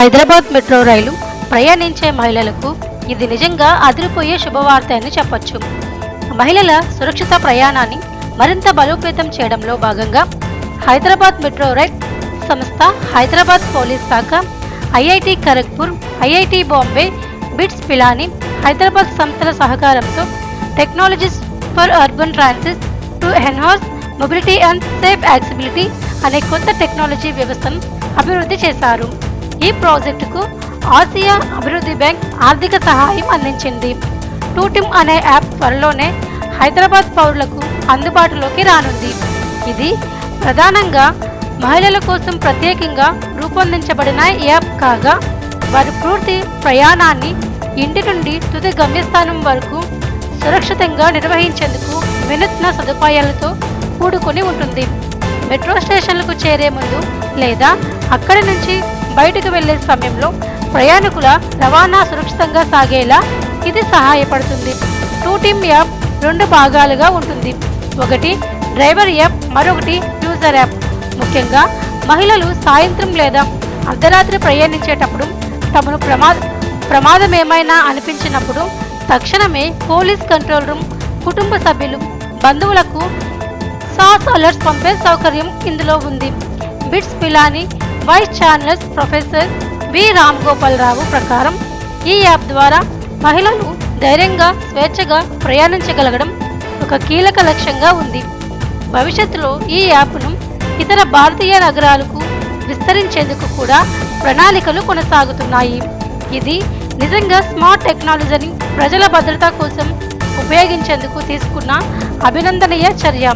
Hyderabad metro రైలు ప్రయాణించే మహిళలకు ఇది నిజంగా అదిరిపోయే శుభవార్త అని చెప్పొచ్చు. మహిళల సురక్షిత ప్రయాణాన్ని మరింత బలోపేతం చేయడంలో భాగంగా హైదరాబాద్ మెట్రో రైల్ సంస్థ హైదరాబాద్ పోలీస్ శాఖ IIT Kharagpur IIT Bombay BITS Pilani Hyderabad సంస్థల సహకారంతో technologies for urban transit to enhance mobility and safe accessibility అనే కొత్త టెక్నాలజీ వ్యవస్థను అభివృద్ధి చేశారు. ఈ ప్రాజెక్టుకు ఆసియా అభివృద్ధి బ్యాంక్ ఆర్థిక సహాయం అందించింది. టూటిమ్ అనే యాప్ త్వరలోనే హైదరాబాద్ పౌరులకు అందుబాటులోకి రానుంది. ఇది ప్రధానంగా మహిళల కోసం ప్రత్యేకంగా రూపొందించబడిన యాప్ కాగా వారి పూర్తి ప్రయాణాన్ని ఇంటి నుండి తుది గమ్యస్థానం వరకు సురక్షితంగా నిర్వహించేందుకు వినూత్న సదుపాయాలతో కూడుకొని ఉంటుంది. మెట్రో స్టేషన్లకు చేరే ముందు లేదా అక్కడి నుంచి బయటకు వెళ్ళే సమయంలో ప్రయాణికుల రవాణా సురక్షితంగా సాగేలా ఇది సహాయపడుతుంది. టూ టీమ్ యాప్ రెండు భాగాలుగా ఉంటుంది. ఒకటి డ్రైవర్ యాప్ మరొకటి యూజర్ యాప్. ముఖ్యంగా మహిళలు సాయంత్రం లేదా అర్ధరాత్రి ప్రయాణించేటప్పుడు తమను ప్రమాద ప్రమాదం ఏమైనా అనిపించినప్పుడు తక్షణమే పోలీస్ కంట్రోల్ రూమ్ కుటుంబ సభ్యులు బంధువులకు సాస్ అలర్ట్స్ పంపే సౌకర్యం ఇందులో ఉంది. BITS Pilani vice chancellor professor V Ram Gopal Rao ప్రకారం ఈ యాప్ ద్వారా మహిళలు ధైర్యంగా స్వేచ్ఛగా ప్రయాణించగలగడం ఒక కీలక లక్ష్యంగా ఉంది. భవిష్యత్తులో ఈ యాప్ను ఇతర భారతీయ నగరాలకు విస్తరించేందుకు కూడా ప్రణాళికలు కొనసాగుతున్నాయి. ఇది నిజంగా స్మార్ట్ టెక్నాలజీని ప్రజల భద్రత కోసం ఉపయోగించేందుకు తీసుకున్న అభినందనీయ చర్య.